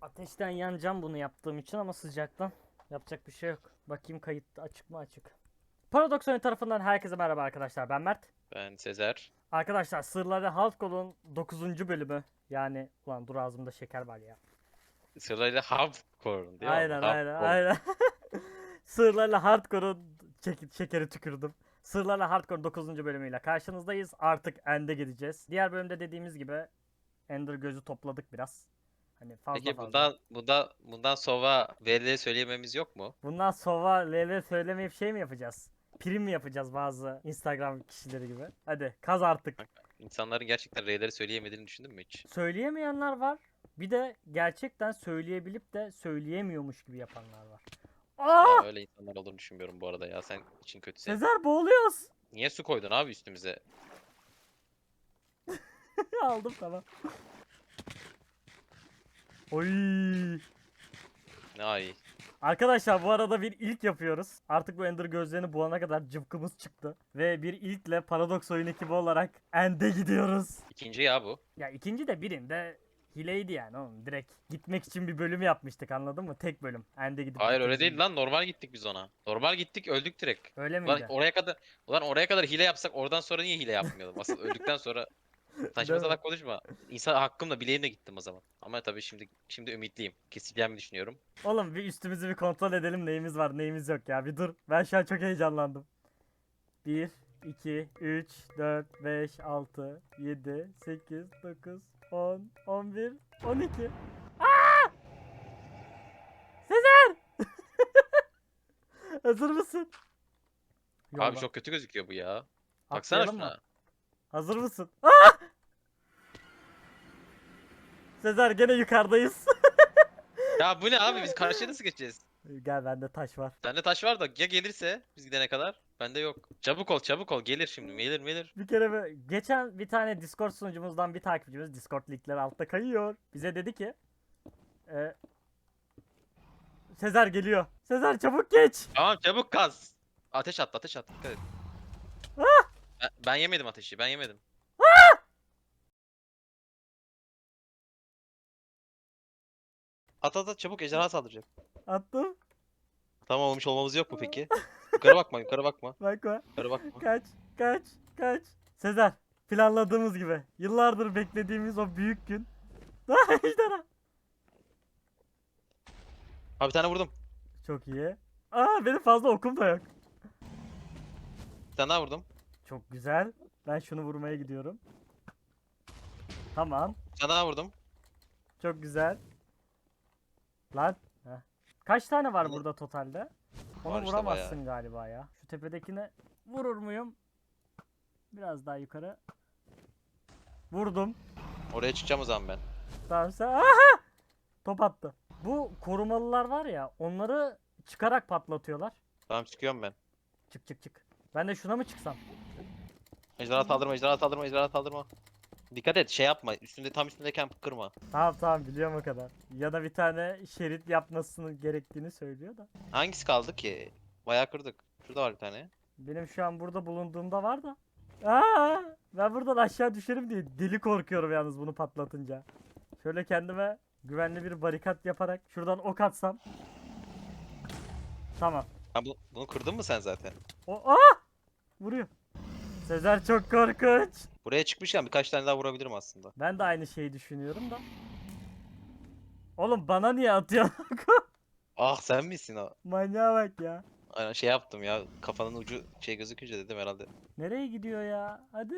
Ateşten yanacağım bunu yaptığım için ama sıcaktan yapacak bir şey yok. Bakayım kayıt açık mı açık. Paradox Oyun tarafından herkese merhaba arkadaşlar. Ben Mert. Ben Sezer. Arkadaşlar Sırları Hardcore'un 9. bölümü. Yani ulan dur ağzımda şeker var ya. Sırayla Hardcore değil mi? Aynen aynen Hardcore. aynen. Sırlarla Hardcore'un çek- şekeri tükürdüm. Sırlarla Hardcore 9. bölümüyle karşınızdayız. Artık End'e gideceğiz. Diğer bölümde dediğimiz gibi Ender gözü topladık biraz. Hani fazla Peki fazla. bundan bundan bundan sonra verileri söyleyememiz yok mu? Bundan Sova, LL söylemeyip şey mi yapacağız? Prim mi yapacağız bazı Instagram kişileri gibi? Hadi kaz artık. İnsanların gerçekten verileri söyleyemediğini düşündün mü hiç? Söyleyemeyenler var. Bir de gerçekten söyleyebilip de söyleyemiyormuş gibi yapanlar var. Aa! Ben öyle insanlar olduğunu düşünmüyorum bu arada ya. Sen için kötüsün. Sezer boğuluyoruz. Niye su koydun abi üstümüze? Aldım tamam. Oy. Ne ay. Arkadaşlar bu arada bir ilk yapıyoruz. Artık bu Ender gözlerini bulana kadar cıvkımız çıktı. Ve bir ilkle Paradox oyun ekibi olarak End'e gidiyoruz. İkinci ya bu. Ya ikinci de birinde hileydi yani oğlum. Direkt gitmek için bir bölüm yapmıştık anladın mı? Tek bölüm. End'e gidip Hayır öyle değil lan. Normal gittik biz ona. Normal gittik öldük direkt. Öyle Ulan miydi? oraya kadar ulan oraya kadar hile yapsak oradan sonra niye hile yapmayalım? Asıl öldükten sonra saçma salak konuşma. İnsan hakkımla bileğimle gittim o zaman. Ama tabii şimdi şimdi ümitliyim. Kesileceğimi düşünüyorum. Oğlum bir üstümüzü bir kontrol edelim neyimiz var neyimiz yok ya. Bir dur. Ben şu an çok heyecanlandım. 1, 2, 3, 4, 5, 6, 7, 8, 9, 10, 11, 12. Aa! Sezer! Hazır mısın? Abi Yolla. çok kötü gözüküyor bu ya. Baksana Atlayalım mı? şuna. Hazır mısın? Aa! Sezer gene yukarıdayız. Ya bu ne abi biz karşıya nasıl geçeceğiz? Gel bende taş var. Sende taş var da ya gelirse biz gidene kadar bende yok. Çabuk ol çabuk ol gelir şimdi gelir gelir. Bir kere böyle- geçen bir tane Discord sunucumuzdan bir takipçimiz Discord linkleri altta kayıyor. Bize dedi ki e, Sezer geliyor. Sezer çabuk geç. Tamam çabuk kaz. Ateş attı ateş attı dikkat et. Ah! Ben, ben yemedim ateşi ben yemedim. At at at çabuk ejderha saldıracak. Attım. Tamam olmuş olmamız yok mu peki? Yukarı bakma yukarı bakma. Bak bak. Yukarı bakma. Kaç kaç kaç. Sezer planladığımız gibi. Yıllardır beklediğimiz o büyük gün. Ejderha. Abi bir tane vurdum. Çok iyi. Aa benim fazla okum da yok. Bir tane daha vurdum. Çok güzel. Ben şunu vurmaya gidiyorum. Tamam. Bir tane daha vurdum. Çok güzel. Lan. Heh. Kaç tane var Bunu- burada totalde? Onu Var işte vuramazsın galiba ya. Şu tepedekine vurur muyum? Biraz daha yukarı. Vurdum. Oraya çıkacağım o zaman ben. Tamam sen. Aha! Top attı. Bu korumalılar var ya onları çıkarak patlatıyorlar. Tamam çıkıyorum ben. Çık çık çık. Ben de şuna mı çıksam? Ejderha saldırma ejderha saldırma ejderha saldırma. Dikkat et şey yapma. Üstünde tam üstündeyken kırma. Tamam tamam biliyorum o kadar. Ya da bir tane şerit yapmasını gerektiğini söylüyor da. Hangisi kaldı ki? Bayağı kırdık. Şurada var bir tane. Benim şu an burada bulunduğumda var da. Aa, ben buradan aşağı düşerim diye deli korkuyorum yalnız bunu patlatınca. Şöyle kendime güvenli bir barikat yaparak şuradan ok atsam. Tamam. Ha bu, bunu kırdın mı sen zaten? O aa! Vuruyor. Sezer çok korkunç. Buraya çıkmışken birkaç tane daha vurabilirim aslında. Ben de aynı şeyi düşünüyorum da. Oğlum bana niye atıyorsun? Ah sen misin o? Manyağa bak ya. Aynen şey yaptım ya. Kafanın ucu şey gözükünce dedim herhalde. Nereye gidiyor ya? Hadi.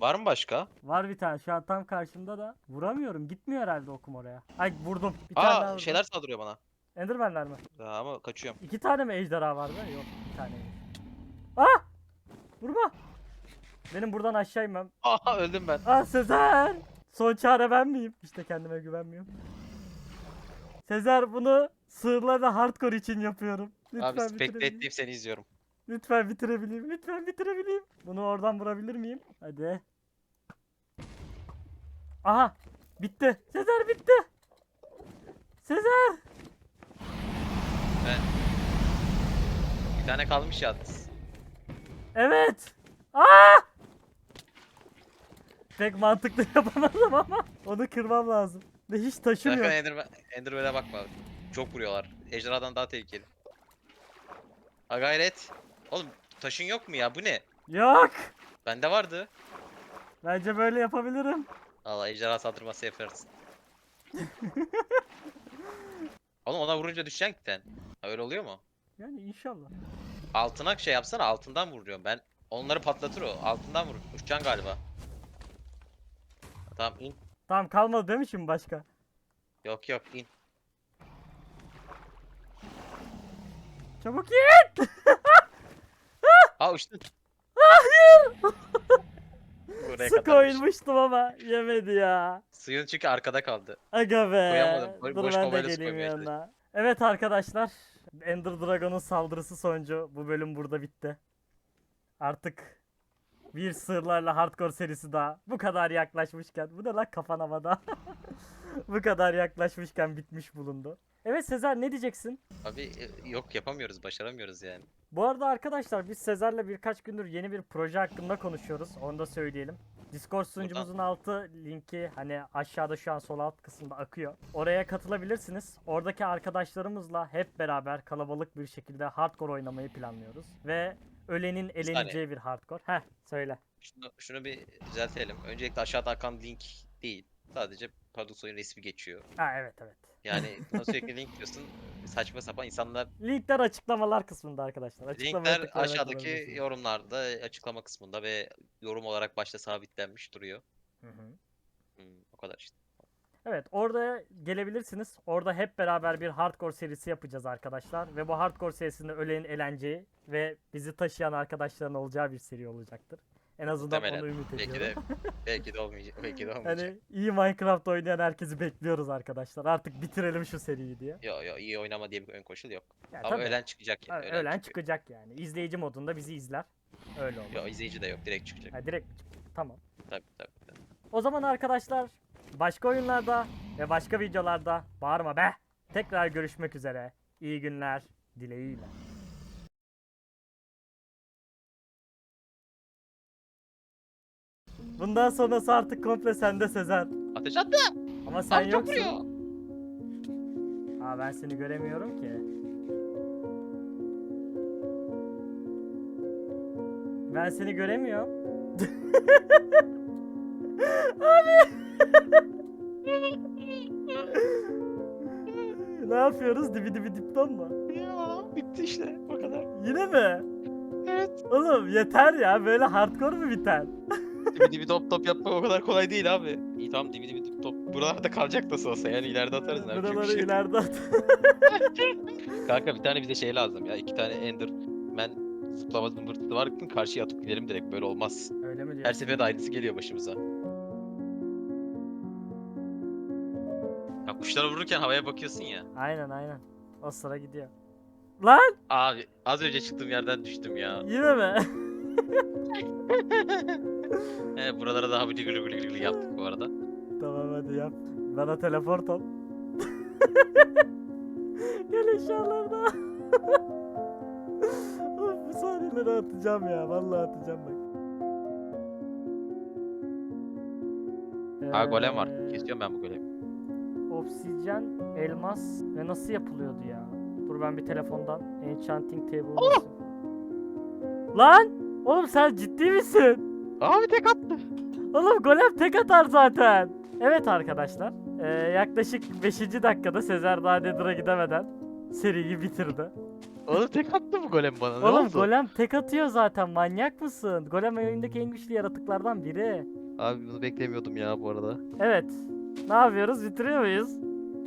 Var mı başka? Var bir tane şu an tam karşımda da. Vuramıyorum. Gitmiyor herhalde okum oraya. Ay vurdum. Bir tane daha Aa vurdum. şeyler saldırıyor bana. Enderman'ler mi? Ya, ama kaçıyorum. İki tane mi ejderha vardı? Yok bir tane. Ah! Vurma. Benim buradan aşağı inmem. Aha öldüm ben. Ah Sezer! Son çare ben miyim? İşte kendime güvenmiyorum. Sezer bunu sığırlarla hardcore için yapıyorum. Lütfen Abi spekte bitirebileyim. ettiğim seni izliyorum. Lütfen bitirebileyim. Lütfen bitirebileyim. Bunu oradan vurabilir miyim? Hadi. Aha! Bitti. Sezer bitti. Sezer! Bir tane kalmış yalnız. Evet. Aa! Pek mantıklı yapamadım ama onu kırmam lazım. Ve hiç Sakın taşımıyor. Enderman, Enderman'e bakma. Çok vuruyorlar. Ejderhadan daha tehlikeli. Ha gayret. Oğlum taşın yok mu ya? Bu ne? Yok. Bende vardı. Bence böyle yapabilirim. Allah ejderha saldırması yaparız. Oğlum ona vurunca düşeceksin ki sen. Ha, öyle oluyor mu? Yani inşallah. Altına şey yapsana altından vuruyorum ben. Onları patlatır o. Altından vur. Uçacaksın galiba. Tamam in. Tamam kalmadı değil mi şimdi başka? Yok yok in. Çabuk ye. Ha uçtun. Hayır. Buraya Su kadarmış. koymuştum ama yemedi ya. Suyun çünkü arkada kaldı. Aga be. Koyamadım. Bo- Dur boş ben de kovayla su geleyim koymaya yanına. Evet arkadaşlar. Ender Dragon'un saldırısı sonucu bu bölüm burada bitti. Artık bir sığırlarla hardcore serisi daha bu kadar yaklaşmışken bu ne lan kafan havada bu kadar yaklaşmışken bitmiş bulundu. Evet Sezer ne diyeceksin? Abi e, yok yapamıyoruz başaramıyoruz yani. Bu arada arkadaşlar biz Sezer'le birkaç gündür yeni bir proje hakkında konuşuyoruz. Onu da söyleyelim. Discord sunucumuzun altı linki hani aşağıda şu an sol alt kısımda akıyor. Oraya katılabilirsiniz. Oradaki arkadaşlarımızla hep beraber kalabalık bir şekilde hardcore oynamayı planlıyoruz. Ve ölenin eleneceği bir hardcore. Heh söyle. Şunu, şunu bir düzeltelim. Öncelikle aşağıda akan link değil. Sadece Paradox oyun resmi geçiyor. Ha evet evet. Yani buna sürekli link diyorsun. Saçma sapan insanlar Linkler açıklamalar kısmında arkadaşlar. Açıklamaya linkler aşağıdaki yorumlarda açıklama kısmında ve yorum olarak başta sabitlenmiş duruyor. Hı hı. Hmm, o kadar işte. Evet orada gelebilirsiniz. Orada hep beraber bir hardcore serisi yapacağız arkadaşlar. Ve bu hardcore serisinde ölenin eğlenceyi ve bizi taşıyan arkadaşların olacağı bir seri olacaktır. En azından Muhtemelen. onu ümit Belki de ediyorum. belki de olmayacak. Belki de olmayacak. Hani iyi Minecraft oynayan herkesi bekliyoruz arkadaşlar. Artık bitirelim şu seriyi diye. Yo yo iyi oynama diye bir ön koşul yok. Ya, Ama tabii, öğlen çıkacak yani. öğlen çıkıyor. çıkacak yani. İzleyici modunda bizi izler. Öyle olur. Yo izleyici de yok direkt çıkacak. Ha, direkt? Tamam. Tabii tabii. tabii. O zaman arkadaşlar başka oyunlarda ve başka videolarda bağırma be. Tekrar görüşmek üzere. İyi günler dileğiyle. Bundan sonrası artık komple sende Sezer. Ateş attı. Ama sen Abi çok yoksun. vuruyor. Aa ben seni göremiyorum ki. Ben seni göremiyorum. Abi. Ne yapıyoruz? Dibi dibi dipton mu? Ya bitti işte o kadar. Yine mi? Evet. Oğlum yeter ya. Böyle hardcore mu biter? Dibi dibi top top yapmak o kadar kolay değil abi. İyi tamam dibi dibi top top. Buralarda kalacak nasıl olsa yani ileride atarız. bir Buraları şey ileride at. Kanka bir tane bize şey lazım ya. iki tane Enderman zıplama zımbırtısı var. Karşıya atıp gidelim direkt böyle olmaz. Öyle mi Her diyorsun? seferinde aynısı geliyor başımıza. Ya kuşlara vururken havaya bakıyorsun ya. Aynen aynen. O sıra gidiyor. Lan Abi az önce çıktığım yerden düştüm ya. yine mi? He buralara daha bir gülü gülü gülü yaptık bu arada. tamam hadi yap. Bana teleport ol. Gel eşyalarına. Of, Bu sahneleri atacağım ya. Vallahi atacağım bak. Ha golem var. Kesiyorum ben bu golemi. Obsidyen, elmas ve nasıl yapılıyordu ya? Dur ben bir telefondan enchanting table basayım. Lan! Oğlum sen ciddi misin? Abi tek attı. Oğlum golem tek atar zaten. Evet arkadaşlar. eee, yaklaşık 5. dakikada Sezer daha Nether'a gidemeden seriyi bitirdi. Oğlum tek attı bu golem bana. Ne Oğlum oldu? golem tek atıyor zaten manyak mısın? Golem oyundaki en güçlü yaratıklardan biri. Abi bunu beklemiyordum ya bu arada. Evet. Ne yapıyoruz? Bitiriyor muyuz?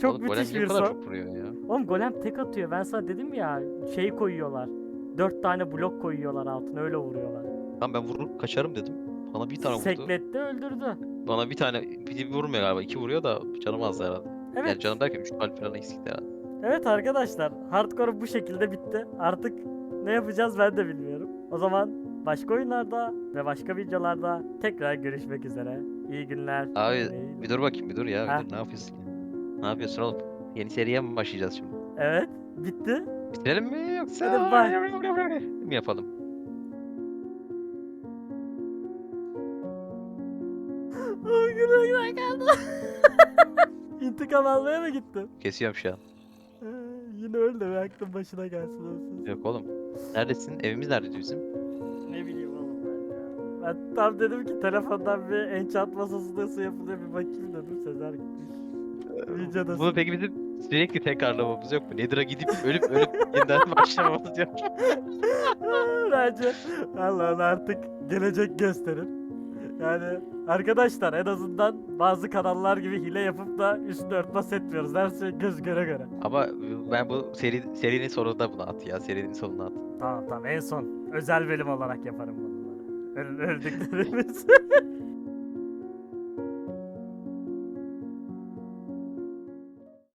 Çok Oğlum, müthiş bir son. çok vuruyor ya. Oğlum golem tek atıyor. Ben sana dedim ya şey koyuyorlar. Dört tane blok koyuyorlar altına öyle vuruyorlar. Tamam ben vurup kaçarım dedim. Bana bir tane vurdu. Sekletti öldürdü. Bana bir tane bir vurmuyor galiba. iki vuruyor da canım az herhalde. Evet. Yani canım derken 3 kalp falan eksikti herhalde. Evet arkadaşlar. Hardcore bu şekilde bitti. Artık ne yapacağız ben de bilmiyorum. O zaman başka oyunlarda ve başka videolarda tekrar görüşmek üzere. İyi günler. Abi bir dur bakayım bir dur ya. Ha. Bir dur ne yapıyorsun ya? Ne yapıyorsun oğlum? Yeni seriye mi başlayacağız şimdi? Evet. Bitti. Bitirelim mi yoksa? Hadi bay. mi yapalım? Oh, güle güle kaldı. İntikam almaya mı gittin? Kesiyorum şu an. Ee, yine öl de bir aklın başına gelsin olsun. Yok oğlum. Neredesin? Evimiz nerede bizim? Ben tam dedim ki telefondan bir enchant masası nasıl yapılıyor bir bakayım dedim. Sezer gitmiş. Videodasın. Bunu peki bizim sürekli tekrarlamamız yok mu? Nedir'a gidip ölüp ölüp yeniden başlamamız yok. Bence Allah'ın artık gelecek gösterir. Yani arkadaşlar en azından bazı kanallar gibi hile yapıp da üstünü örtbas etmiyoruz. Her şey göz göre göre. Ama ben bu seri, serinin sonunda bunu at ya. Serinin sonuna at. Tamam tamam en son özel bölüm olarak yaparım bunları. Öldüklerimiz.